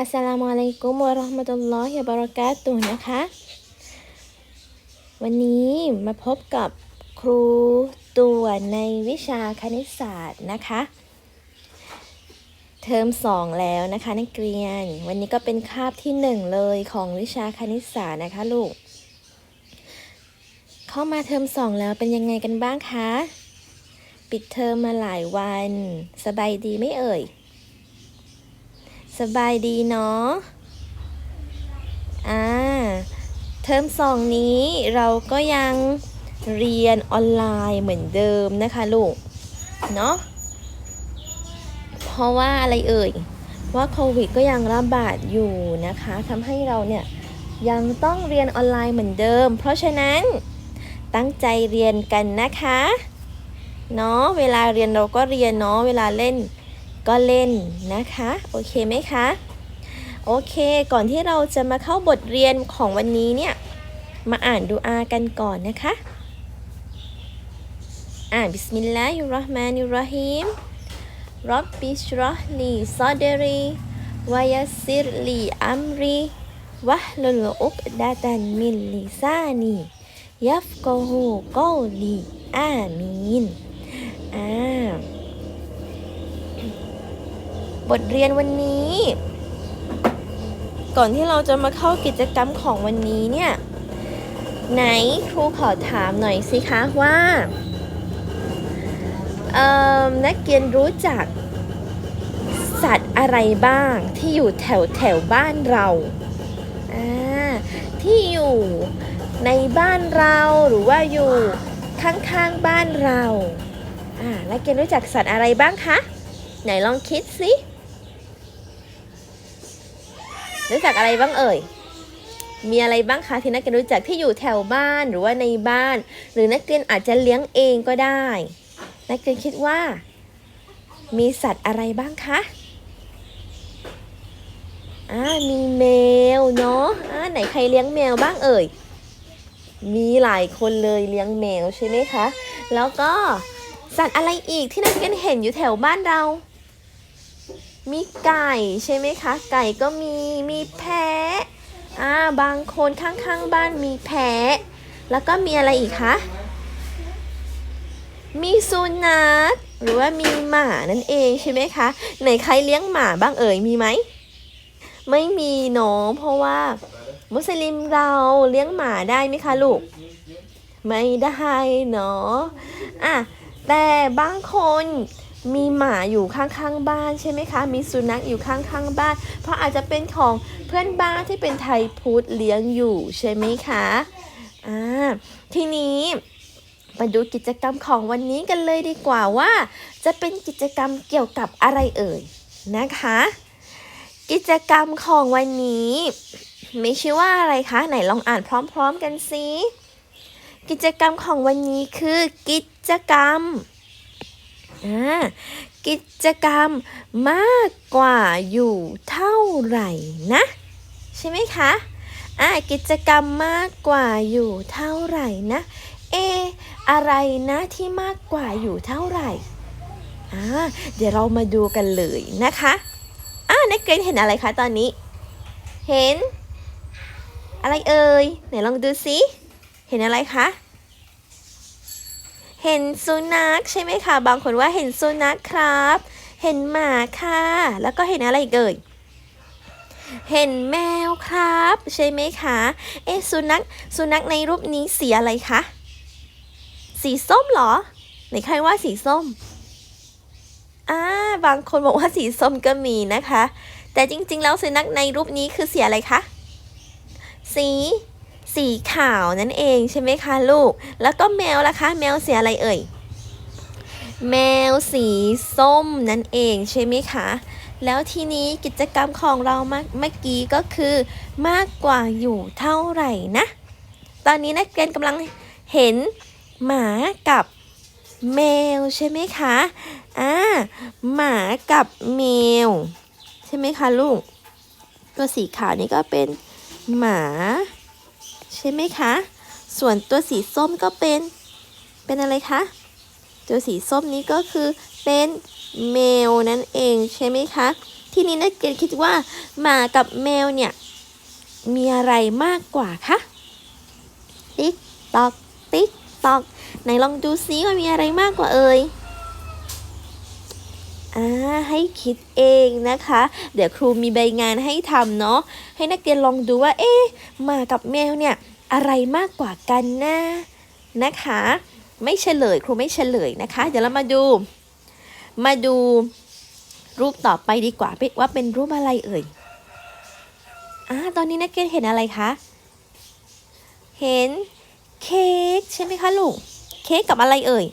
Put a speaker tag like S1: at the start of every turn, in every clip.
S1: อัสสลามุอะลัยกุมวะราะห์มะตุลลอฮิวะบะเราะกาตุฮ์นะคะ วันนี้มาพบกับครูตัวในวิชาคณิตศาสตร์นะคะ เทอมสองแล้วนะคะนักเรียน วันนี้ก็เป็นคาบที่หนึ่งเลยของวิชาคณิตศาสตร์นะคะลูก เข้ามาเทอมสองแล้วเป็นยังไงกันบ้างคะ ปิดเทอมมาหลายวัน สบายดีไหมเอ่ย สบายดีเนาะ อ่า เทอมสองนี้เราก็ยังเรียนออนไลน์เหมือนเดิมนะคะลูก เนาะ เพราะว่าอะไรเอ่ย ว่าโควิดก็ยังระบาดอยู่นะคะทำให้เราเนี่ยยังต้องเรียนออนไลน์เหมือนเดิม เพราะฉะนั้นตั้งใจเรียนกันนะคะ เนาะ เวลาเรียนเราก็เรียนเนาะ เวลาเล่น ก็เล่นนะคะ โอเคไหมคะ โอเค ก่อนที่เราจะมาเข้าบทเรียนของวันนี้เนี่ย มาอ่านดูอากันก่อนนะคะ อ่านบิสมิลลาฮิรราะห์มานิรราะฮีมรับบิชรห์ลีซอดรีวายซิรลีอัมรีวะฮลุลอุกดะตันมินลิซานียัฟกะฮูกอลีอามีนอ่า บทเรียนวันนี้ ก่อนที่เราจะมาเข้ากิจกรรมของวันนี้เนี่ย ไหนครูขอถามหน่อยสิคะว่านักเรียนรู้จัก สัตว์อะไรบ้างที่อยู่แถวแถวบ้านเราอ่าที่อยู่ในบ้านเราหรือว่าอยู่ข้างๆบ้านเรา อ่านักเรียนรู้จักสัตว์อะไรบ้างคะ ไหนลองคิดสิ รู้จักอะไรบ้างเอ่ย มีอะไรบ้างคะที่นักเรียนรู้จักที่อยู่แถวบ้านหรือว่าในบ้าน หรือนักเรียนอาจจะเลี้ยงเองก็ได้ นักเรียนคิดว่า มีสัตว์อะไรบ้างคะอ่ามีแมวเนาะอ่าไหนใครเลี้ยงแมวบ้างเอ่ย มีหลายคนเลยเลี้ยงแมวใช่ไหมคะ แล้วก็สัตว์อะไรอีกที่นักเรียนเห็นอยู่แถวบ้านเรา มีไก่ใช่ไหมคะ ไก่ก็มี มีแพะอ่าบางคนข้างๆบ้านมีแพะ แล้วก็มีอะไรอีกคะ มีสุนัขหรือว่ามีหมานั่นเองใช่ไหมคะไหนใครเลี้ยงหมาบ้างเอ่ยมีไหมไม่มีเนาะเพราะว่า มุสลิมเราเลี้ยงหมาได้ไหมคะลูก ไม่ได้เนาะอะแต่บางคน มีหมาอยู่ข้างๆบ้านใช่ไหมคะ มีสุนัขอยู่ข้างๆบ้าน เพราะอาจจะเป็นของเพื่อนบ้านที่เป็นไทยพุทธเลี้ยงอยู่ใช่ไหมคะอ่าทีนี้มาดูกิจกรรมของวันนี้กันเลยดีกว่าว่า จะเป็นกิจกรรมเกี่ยวกับอะไรเอ่ยนะคะ กิจกรรมของวันนี้มีชื่อว่าอะไรคะไหนลองอ่านพร้อม ๆ กันสิกิจกรรมของวันนี้คือกิจกรรม กิจกรรมมากกว่าอยู่เท่าไหร่นะ ใช่ไหมคะอ่ากิจกรรมมากกว่าอยู่เท่าไหร่นะ เอ อะไรนะที่มากกว่าอยู่เท่าไหร่อ่าเดี๋ยวเรามาดูกันเลยนะคะอ่านักเรียนเห็นอะไรคะตอนนี้ เห็น อะไรเอ่ยไหนลองดูสิเห็นอะไรคะ เห็นสุนัขใช่ไหมคะ บางคนว่าเห็นสุนัขครับ เห็นหมาค่ะ แล้วก็เห็นอะไรอีกเอ่ยเห็นแมวครับ ใช่ไหมคะ เอ๊สุนัขสุนัขในรูปนี้สีอะไรคะ สีส้มเหรอ ไหนใครว่าสีส้มอ่าบางคนบอกว่าสีส้มก็มีนะคะ แต่จริงๆ แล้วสุนัขในรูปนี้คือสีอะไรคะ สี สีขาวนั่นเองใช่ไหมคะลูก แล้วก็แมวล่ะคะ แมวสีอะไรเอ่ย แมวสีส้มนั่นเองใช่ไหมคะ แล้วทีนี้กิจกรรมของเราเมื่อกี้ก็คือ มากกว่าอยู่เท่าไหร่นะ ตอนนี้นักเรียนกำลังเห็นหมากับแมวใช่ไหมคะ อ่า หมากับแมว ใช่ไหมคะลูก ตัวสีขาวนี่ก็เป็นหมา ใช่ไหมคะ ส่วนตัวสีส้มก็เป็น เป็นอะไรคะ ตัวสีส้มนี้ก็คือเป็นแมวนั่นเองใช่ไหมคะ ทีนี้นักเรียนคิดว่าหมากับแมวเนี่ย มีอะไรมากกว่าคะติ๊กตอกติ๊กตอกไหนลองดูซิว่ามีอะไรมากกว่าเอ่ย ให้คิดเองนะคะ เดี๋ยวครูมีใบงานให้ทำเนาะให้นักเรียนลองดูว่า เอ๊ะหมากับแมวเนี่ยอะไรมากกว่ากันนะนะคะ ไม่เฉลยครูไม่เฉลยนะคะ เดี๋ยวเรามาดู มาดูรูปต่อไปดีกว่าว่าเป็นรูปอะไรเอ่ยอ่าตอนนี้นักเรียนเห็นอะไรคะเห็นเค้กใช่ไหมคะลูกเค้กกับอะไรเอ่ย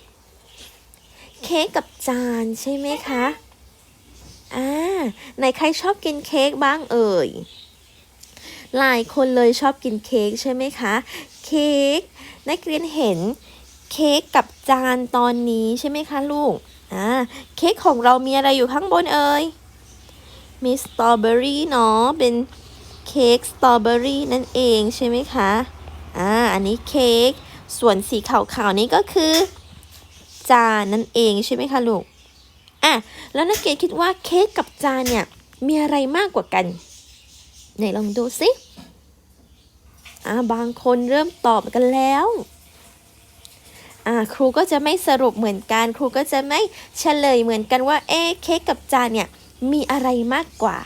S1: เค้กกับจานใช่ไหมคะ อ่าไหนใครชอบกินเค้กบ้างเอ่ย หลายคนเลยชอบกินเค้กใช่ไหมคะ เค้กนักเรียนเห็นเค้กกับจานตอนนี้ใช่ไหมคะลูก อ่า เค้กของเรามีอะไรอยู่ข้างบนเอ่ย มีสตรอเบอรี่เนาะ เป็นเค้กสตรอเบอรี่นั่นเองใช่ไหมคะ อ่า อันนี้เค้ก ส่วนสีขาวๆนี้ก็คือจานนั่นเองใช่ไหมคะลูก อะแล้วนักเรียนคิดว่าเค้กกับจานเนี่ยมีอะไรมากกว่ากันไหนลองดูสิอ่าบางคนเริ่มตอบกันแล้วอ่าครูก็จะไม่สรุปเหมือนกัน ครูก็จะไม่เฉลยเหมือนกันว่าเอ๊เค้กกับจานเนี่ยมีอะไรมากกว่า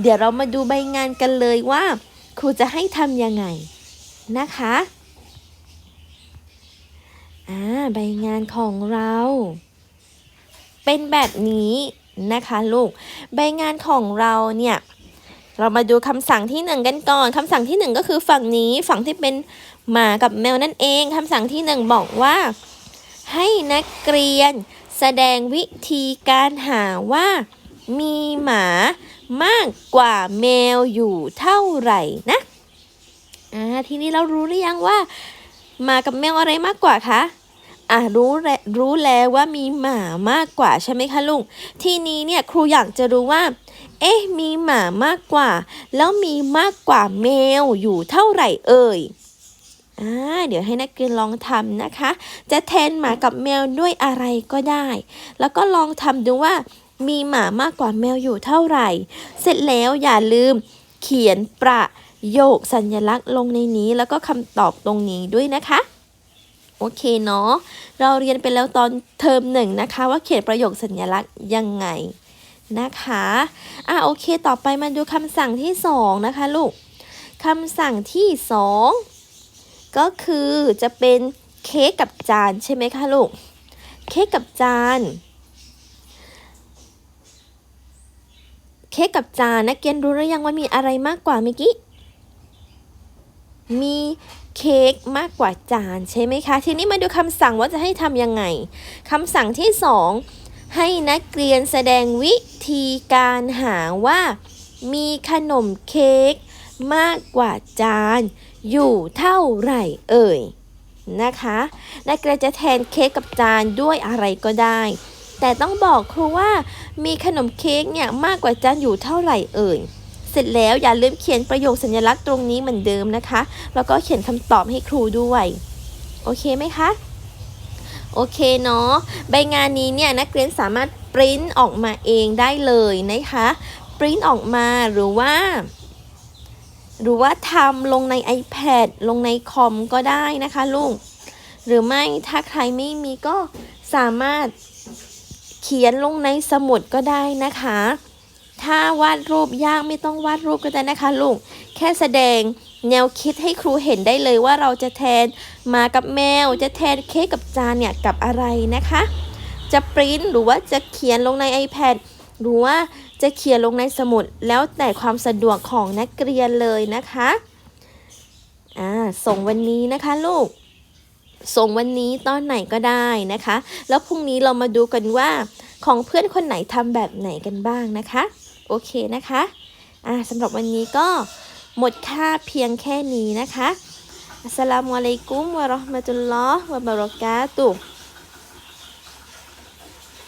S1: เดี๋ยวเรามาดูใบงานกันเลยว่า ครูจะให้ทำยังไงนะคะอ่าใบงานของเรา เป็นแบบนี้นะคะลูก ใบงานของเราเนี่ยเรามาดูคำสั่งที่หนึ่งกันก่อนคำสั่งที่หนึ่งก็คือฝั่งนี้ฝั่งที่เป็นหมากับแมวนั่นเองคำสั่งที่หนึ่งบอกว่า ให้นักเรียนแสดงวิธีการหาว่า มีหมามากกว่าแมวอยู่เท่าไหร่นะอ่าทีนี้เรารู้หรือยังว่าหมากับแมวอะไรมากกว่าคะ อะรู้แล้วรู้แล้วว่ามีหมามากกว่าใช่ไหมคะลุง ทีนี้เนี่ยครูอยากจะรู้ว่า เอ๊ะ มีหมามากกว่า แล้วมีมากกว่าแมวอยู่เท่าไหร่เอ่ยอ่าเดี๋ยวให้นักเรียนลองทำนะคะ จะแทนหมากับแมวด้วยอะไรก็ได้ แล้วก็ลองทำดูว่า มีหมามากกว่าแมวอยู่เท่าไหร่ เสร็จแล้วอย่าลืมเขียนประโยคสัญลักษณ์ลงในนี้ แล้วก็คำตอบตรงนี้ด้วยนะคะ โอเคเนาะ เราเรียนไปแล้วตอนเทอมหนึ่งนะคะ ว่าเขียนประโยคสัญลักษณ์ยังไงนะคะ อะโอเค ต่อไปมาดูคำสั่งที่สองนะคะลูกคำสั่งที่สองก็คือจะเป็นเค้กกับจานใช่ไหมคะลูก เค้กกับจาน เค้กกับจานนักเรียนรู้หรือยังว่ามีอะไรมากกว่าเมื่อกี้ มีเค้กมากกว่าจานใช่ไหมคะ ทีนี้มาดูคำสั่งว่าจะให้ทำยังไงคำสั่งที่สองให้นักเรียนแสดงวิธีการหาว่า มีขนมเค้กมากกว่าจาน อยู่เท่าไหร่เอ่ยนะคะนักเรียนจะแทนเค้กกับจานด้วยอะไรก็ได้ แต่ต้องบอกครูว่ามีขนมเค้กเนี่ยมากกว่าจานอยู่เท่าไหร่เอ่ย สร็จแล้วอย่าลืมเขียนประโยคสัญลักษณ์ตรงนี้เหมือนเดิมนะคะ แล้วก็เขียนคำตอบให้ครูด้วย โอเคไหมคะ โอเคเนาะ ใบงานนี้เนี่ยนักเรียนสามารถปริ้นออกมาเองได้เลยนะคะ ปริ้นออกมาหรือว่าหรือว่าทำลงใน iPad ลงในคอมก็ได้นะคะลูก หรือไม่ถ้าใครไม่มีก็สามารถเขียนลงในสมุดก็ได้นะคะ ถ้าวาดรูปยากไม่ต้องวาดรูปก็ได้นะคะลูกแค่แสดงแนวคิดให้ครูเห็นได้เลยว่าเราจะแทนมากับแมว จะแทนเค้กกับจานเนี่ยกับอะไรนะคะ จะปริ้นหรือว่าจะเขียนลงใน iPad หรือว่าจะเขียนลงในสมุดแล้วแต่ความสะดวกของนักเรียนเลยนะคะอ่าส่งวันนี้นะคะลูก ส่งวันนี้ตอนไหนก็ได้นะคะ แล้วพรุ่งนี้เรามาดูกันว่าของเพื่อนคนไหนทำแบบไหนกันบ้างนะคะ โอเคนะคะอ่าสำหรับวันนี้ก็หมดค่าเพียงแค่นี้นะคะอัสสลามุอะลัยกุมวะเราะห์มะตุลลอฮ์วะบะเราะกาตุฮ์